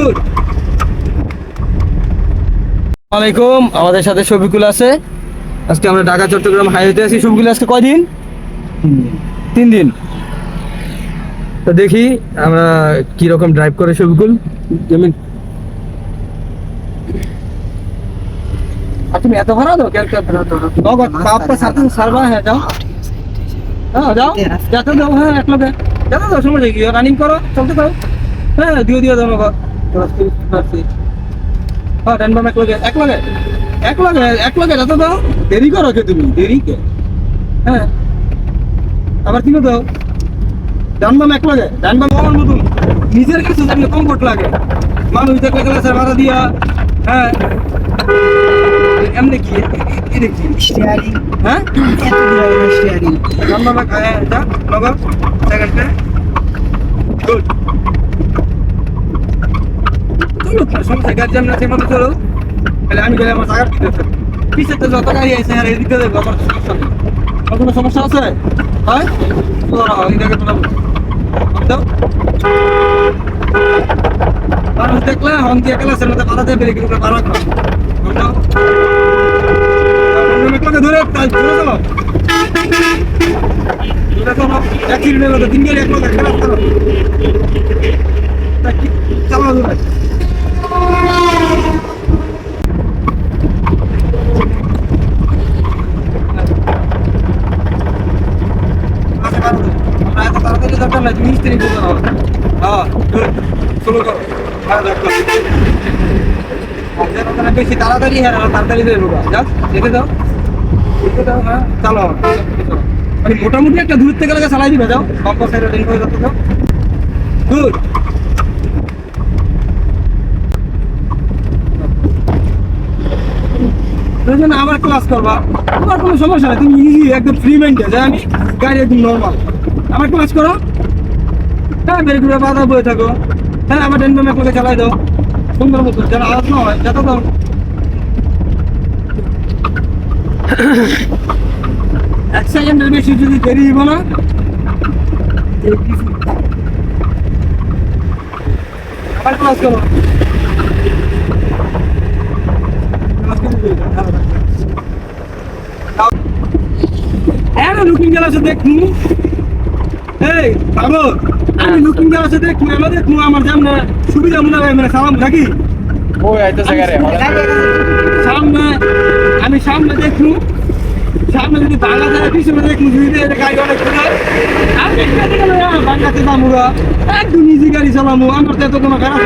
Good আলাইকুম আমাদের সাথে শফিকুল আছে। আজকে আমরা ঢাকা চট্টগ্রাম হাইওয়েতে আছি। শফিকুল আজকে কয়দিন? তিন দিন। তো দেখি আমরা কি রকম ড্রাইভ করে শফিকুল। যেমন তুমি এত ভাড়া দাও ক্যালকা নগদ পাপা সাথে সারবা হ্যাঁ যাও। হ্যাঁ যাও। যাতে দাও হ্যাঁ এক লোকে যাতে দাও সময় রানিং করো চলতে পারো। হ্যাঁ দিও দিও দাও নগদ ডান বাম তুমি দেরি নিজের কাছে জানলে কমফোর্ট লাগে মানুষ দেখলে গেলে ভাড়া দিয়া হ্যাঁ এমনি কি হ্যাঁ হ্যাঁ যা সেকেন্ডে গুড গাড়ি জাম না সেই মতো চলো তাহলে আমি গেলে আমার টাকা হবে তো যত গাড়ি আছে, আর এদিকে দেবো আমার সমস্যা নেই। কোনো সমস্যা আছে? হয়? তোরা এটাকে তোরা দাও মানুষ দেখলে হন দিয়ে গেলে সে মধ্যে বাধা দেবে কিন্তু দাও ধরে তাই চলো চলো অ্যাক্সিডেন্ট হলো তিন গাড়ি এক লোক খারাপ করো চালাও ধরে আমরা এত তুমি মিস্ত্রি হ্যাঁ শুরু করো হ্যাঁ বেশি তাড়াতাড়ি হ্যাঁ তাড়াতাড়ি দাও দাও হ্যাঁ চালো মানে মোটামুটি একটা দূর থেকে লাগে চালাই দিবে যাও। হয়ে যাচ্ছে প্রয়োজন আবার ক্লাস করবা। তোমার কোনো সমস্যা নেই তুমি ইজি একদম ফ্রি মাইন্ডে যে আমি গাড়ি একদম নর্মাল আমার ক্লাস করো। হ্যাঁ বের করে বাধা বয়ে থাকো। হ্যাঁ আমার ডেন করে চালাই দাও? সুন্দর মতো যেন আওয়াজ না হয় যাতে দাও। এক সেকেন্ডের বেশি যদি দেরি হইব না হ্যাঁ দেখুন। এই, বাবু। আমি লুকিং গ্লাসে দেখুন আমার দেখুন আমার সামনে সুবিধা মনে হয় মানে সালাম থাকি। ওই আইতেছে গাড়ি সামনে আমি সামনে দেখুন সামনে যদি বাংলা যায় পিছনে দেখুন যদি এটা গাড়ি অনেক ঘুরে আমি এখানে গেলে বাংলাতে দামুরা একদম ইজি গাড়ি চালামু আমার তো এত কোনো খারাপ